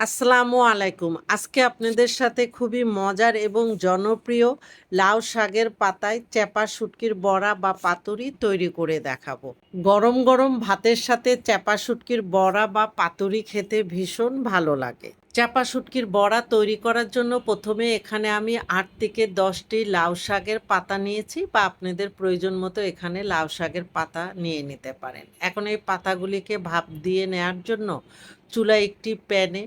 আসসালামু আলাইকুম। আজকে আপনাদের সাথে খুবই মজার এবং জনপ্রিয় লাউ শাকের পাতায় চ্যাপা শুটকির বড়া বা পাতুরি তৈরি করে দেখাবো। গরম গরম ভাতের সাথে চ্যাপা শুটকির বড়া বা পাতুরি খেতে ভীষণ ভালো লাগে। চাপা শুটকির বড়া তৈরি করার জন্য প্রথমে এখানে আমি আট থেকে দশটি লাউ শাকের পাতা নিয়েছি বা আপনাদের প্রয়োজন মতো এখানে লাউ শাকের পাতা নিয়ে নিতে পারেন। এখন এই পাতাগুলিকে ভাপ দিয়ে নেয়ার জন্য চুলা একটি প্যানে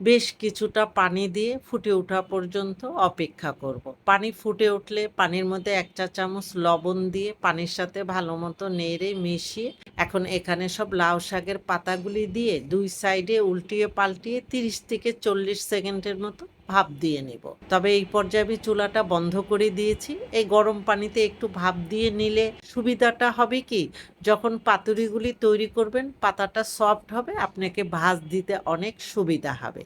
বেশ কিছুটা পানি দিয়ে ফুটে ওঠা পর্যন্ত অপেক্ষা করব। পানি ফুটে উঠলে পানির মধ্যে এক চা চামচ লবণ দিয়ে পানির সাথে ভালো মতো নেড়ে মিশিয়ে এখন এখানে সব লাউ শাকের পাতাগুলি দিয়ে দুই সাইডে উল্টিয়ে পাল্টিয়ে তিরিশ থেকে চল্লিশ সেকেন্ডের মতো ভাপ দিয়ে নেব। তবে এই পর্যায়ে আমি চুলাটা বন্ধ করে দিয়েছি। এই গরম পানিতে একটু ভাপ দিয়ে নিলে সুবিধাটা হবে কি, যখন পাতুরিগুলি তৈরি করবেন, পাতাটা সফট হবে, আপনাকে ভাজ দিতে অনেক সুবিধা হবে।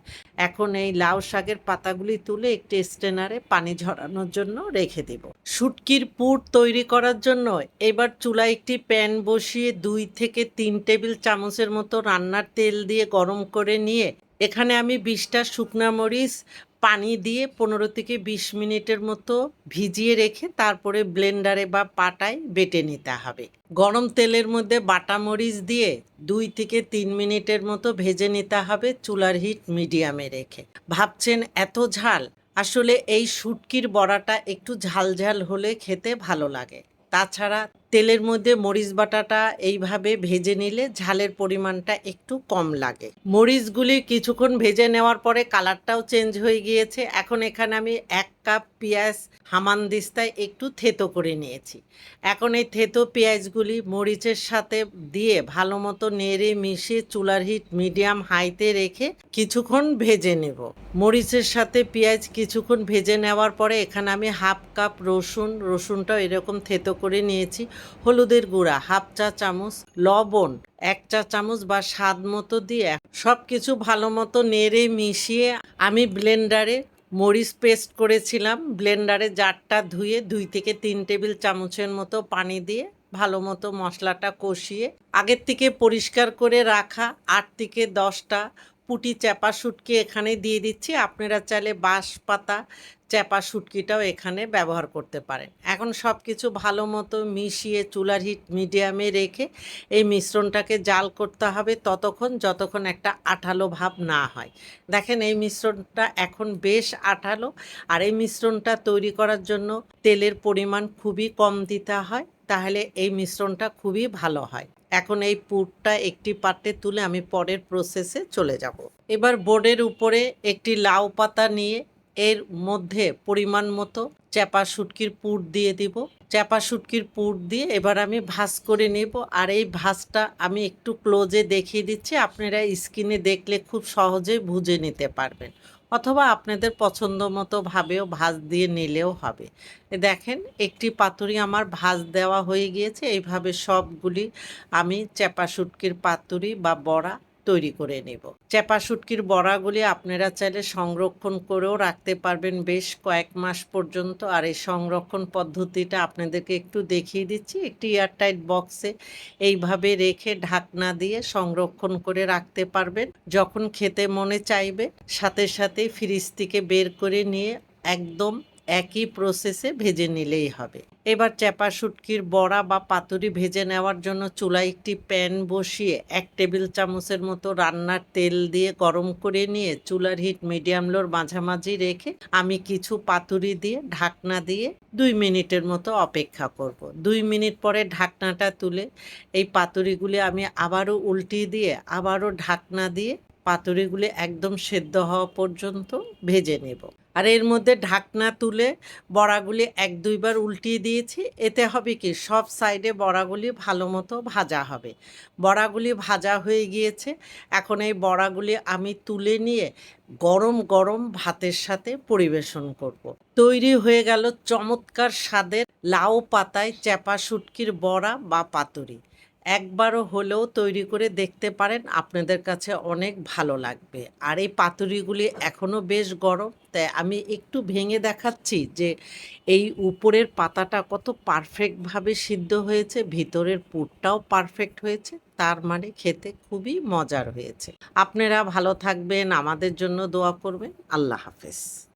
এখন এই লাউ শাকের পাতাগুলি তুলে একটি স্টেনারে পানি ঝরানোর জন্য রেখে দেব। শুটকির পুর তৈরি করার জন্য এবার চুলায় একটি প্যান বসিয়ে দুই থেকে তিন টেবিল চামচের মতো রান্নার তেল দিয়ে গরম করে নিয়ে এখানে আমি বিশটা শুকনা মরিচ, পানি দিয়ে পনেরো থেকে বিশ মিনিটের মতো ভিজিয়ে রেখে তারপরে ব্লেন্ডারে বা পাটায় বেটে নিতে হবে। গরম তেলের মধ্যে বাটা মরিচ দিয়ে দুই থেকে তিন মিনিটের মতো ভেজে নিতে হবে চুলার হিট মিডিয়ামে রেখে। ভাবছেন এত ঝাল? আসলে এই শুটকির বড়াটা একটু ঝাল ঝাল হলে খেতে ভালো লাগে। তাছাড়া তেলের মধ্যে মরিচ বাটাটা এইভাবে ভেজে নিলে ঝালের পরিমাণটা একটু কম লাগে। মরিচগুলি কিছুক্ষণ ভেজে নেওয়ার পরে কালারটাও চেঞ্জ হয়ে গিয়েছে। এখন এখানে আমি এক কাপ পেঁয়াজ হামান দিস্তায় একটু থেতো করে নিয়েছি। এখন এই থেতো পেঁয়াজগুলি মরিচের সাথে দিয়ে ভালো মতো নেড়ে মিশিয়ে চুলার হিট মিডিয়াম হাইতে রেখে কিছুক্ষণ ভেজে নেব। মরিচের সাথে পেঁয়াজ কিছুক্ষণ ভেজে নেওয়ার পরে এখানে আমি হাফ কাপ রসুন, রসুনটাও এরকম থেতো করে নিয়েছি। হলুদের গুঁড়া, হাফ চা চামচ, লবণ, এক চা চামচ বা স্বাদ মতো দিয়ে সব কিছু ভালো মতো নেড়ে মিশিয়ে আমি ব্লেন্ডারে মরিচ পেস্ট করেছিলাম। ব্লেন্ডারে জারটা ধুয়ে দুই থেকে তিন টেবিল চামচের মতো পানি দিয়ে ভালো মতো মশলাটা কষিয়ে আগের থেকে পরিষ্কার করে রাখা আট থেকে দশটা পুটি চ্যাপা শুটকি এখানে দিয়ে দিচ্ছি। আপনারা চাইলে বাঁশ পাতা, চ্যাপা শুটকিটাও এখানে ব্যবহার করতে পারেন। এখন সব কিছু ভালো মতো মিশিয়ে চুলার হিট মিডিয়ামে রেখে এই মিশ্রণটাকে জাল করতে হবে ততক্ষণ যতক্ষণ একটা আঠালো ভাব না হয়। দেখেন এই মিশ্রণটা এখন বেশ আঠালো আর এই মিশ্রণটা তৈরি করার জন্য তেলের পরিমাণ খুবই কম দিতে হয়, তাহলে এই মিশ্রণটা খুবই ভালো হয়। এখন এই পুরটা একটি পাত্রে তুলে আমি পরের প্রসেসে চলে যাব। এবার বোর্ডের উপরে একটি লাউ পাতা নিয়ে এর মধ্যে পরিমাণ মতো চ্যাপা শুটকির পুর দিয়ে দিব। চ্যাপা শুটকির পুর দিয়ে এবার আমি ভাজ করে নেব আর এই ভাজটা আমি একটু ক্লোজে দেখিয়ে দিচ্ছি। আপনারা স্কিনে দেখলে খুব সহজেই বুঝে নিতে পারবেন। অথবা আপনাদের পছন্দ মতো ভাবেও ভাজ দিয়ে নিলেও হবে। দেখেন, একটি পাতুরি আমার ভাজ দেওয়া হয়ে গিয়েছে। এইভাবে সবগুলি আমি চ্যাপা শুটকির পাতুরি বা বড়া তৈরি করে নেব। চ্যাপা শুটকির বড়াগুলি আপনারা চাইলে সংরক্ষণ করেও রাখতে পারবেন বেশ কয়েক মাস পর্যন্ত। আর এই সংরক্ষণ পদ্ধতিটা আপনাদেরকে একটু দেখিয়ে দিচ্ছি। একটি এয়ারটাইট বক্সে এইভাবে রেখে ঢাকনা দিয়ে সংরক্ষণ করে রাখতে পারবেন যখন খেতে মনে চাইবে। সাথে সাথে ফ্রিজ থেকে বের করে নিয়ে একদম একই প্রসেসে ভেজে নিলেই হবে এবার চ্যাপা শুটকির বড়া বা পাতুরি ভেজে নেওয়ার জন্য চুলায় একটি প্যান বসিয়ে এক টেবিল চামচের মতো রান্নার তেল দিয়ে গরম করে নিয়ে চুলার হিট মিডিয়াম লোর মাঝামাঝি রেখে আমি কিছু পাতুরি দিয়ে ঢাকনা দিয়ে দুই মিনিটের মতো অপেক্ষা করব। দুই মিনিট পরে ঢাকনাটা তুলে এই পাতুরিগুলি আমি আবারও উল্টিয়ে দিয়ে আবারও ঢাকনা দিয়ে পাতুরিগুলি একদম সেদ্ধ হওয়া পর্যন্ত ভেজে নেব আর এর মধ্যে ঢাকনা তুলে বড়াগুলি এক দুইবার উল্টিয়ে দিয়েছি। এতে হবে কি? সব সাইডে বড়াগুলি ভালো মতো ভাজা হবে। বড়াগুলি ভাজা হয়ে গিয়েছে। এখন এই বড়াগুলি আমি তুলে নিয়ে গরম গরম ভাতের সাথে পরিবেশন করব। তৈরি হয়ে গেল চমৎকার স্বাদের লাউ পাতায় চ্যাপা শুটকির বড়া বা পাতুরি। একবারও হলেও তৈরি করে দেখতে পারেন, আপনাদের কাছে অনেক ভালো লাগবে। আর এই পাতুরিগুলি এখনও বেশ গরম, তাই আমি একটু ভেঙে দেখাচ্ছি যে এই উপরের পাতাটা কত পারফেক্টভাবে সিদ্ধ হয়েছে, ভিতরের পুরটাও পারফেক্ট হয়েছে, তার মানে খেতে খুবই মজার হয়েছে। আপনারা ভালো থাকবেন, আমাদের জন্য দোয়া করবেন। আল্লাহ হাফেজ।